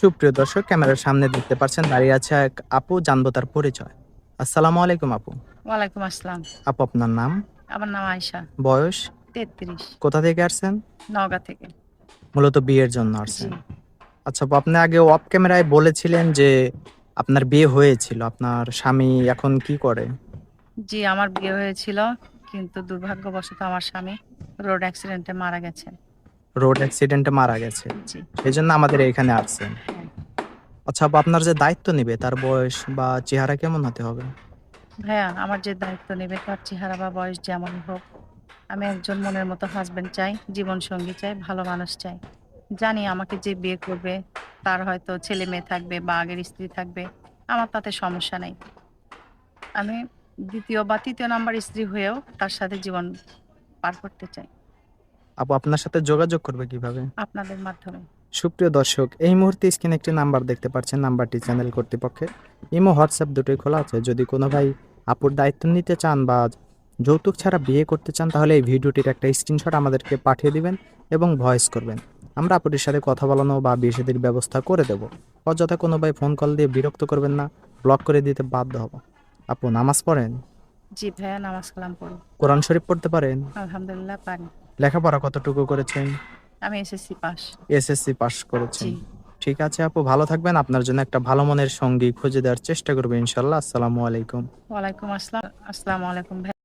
সুপ্রিয় দর্শক ক্যামেরার সামনে দেখতে পাচ্ছেন দাঁড়িয়ে আছে এক আপু জানব তার পরিচয়। আসসালামু আলাইকুম আপু। ওয়ালাইকুম আসসালাম। আপু আপনার নাম? আমার নাম আয়শা। বয়স? তেত্রিশ। কোথা থেকে আসছেন? নওগাঁ থেকে। মূলত বিয়ের জন্য আসছেন। আচ্ছা আপু আপনি আগে অফ ক্যামেরায় বলেছিলেন যে আপনার বিয়ে হয়েছিল আপনার স্বামী এখন কি করে? জি আমার বিয়ে হয়েছিল কিন্তু দুর্ভাগ্যবশত আমার স্বামী রোড অ্যাক্সিডেন্টে মারা গেছেন। রোড অ্যাক্সিডেন্টে মারা গেছে। এই জন্য আমাদের এখানে আসছেন। আচ্ছা আপু আপনার যে দায়িত্ব নেবে তার বয়স বা চেহারা কেমন হতে হবে? ভাইয়া আমার যে দায়িত্ব নেবে তার চেহারা বা বয়স যেমন হোক আমি একজন মনের মতো হাজবেন্ড চাই জীবন সঙ্গী চাই ভালো মানুষ চাই। জানি আমাকে যে বিয়ে করবে তার হয়তো ছেলে মেয়ে থাকবে বা আগের স্ত্রী থাকবে আমার তাতে সমস্যা নেই। আমি দ্বিতীয় বা তৃতীয় নাম্বার স্ত্রী হয়েও তার সাথে জীবন পার করতে চাই। আপু আপনার সাথে যোগাযোগ করবে কীভাবে? আপনাদের মাধ্যমে। সুপ্রিয় দর্শক এই মুহূর্তে স্ক্রিনে একটি নাম্বার দেখতে পাচ্ছেন নাম্বারটি চ্যানেল কর্তৃপক্ষের। ইমো হোয়াটসঅ্যাপ দুটোই খোলা আছে। যদি কোনো ভাই আপুর দায়িত্ব নিতে চান বা যৌতুক ছাড়া বিয়ে করতে চান তাহলে এই ভিডিওটির একটা স্ক্রিনশট আমাদেরকে পাঠিয়ে দিবেন এবং ভয়েস করবেন। আমরা আপুটির সাথে কথা বলানো বা বিয়ে শাদীর ব্যবস্থা করে দেব। অযথা কোনো ভাই ফোন কল দিয়ে বিরক্ত করবেন না ব্লক করে দিতে বাধ্য হব। আপু নামাজ পড়েন? জি ভাইয়া নামাজ কালাম পড়ি। কোরআন শরীফ পড়তে পারেন? আলহামদুলিল্লাহ পারি। লেখাপড়া কতটুকু করেছেন? আমি এসএসসি পাস এসএসসি পাস করেছেন। ঠিক আছে আপু ভালো থাকবেন। আপনার জন্য একটা ভালো মনের সঙ্গী খুঁজে দেওয়ার চেষ্টা করব ইনশাল্লাহ। আসসালামু আলাইকুম। ওয়ালাইকুম আসসালাম। আসসালামু আলাইকুম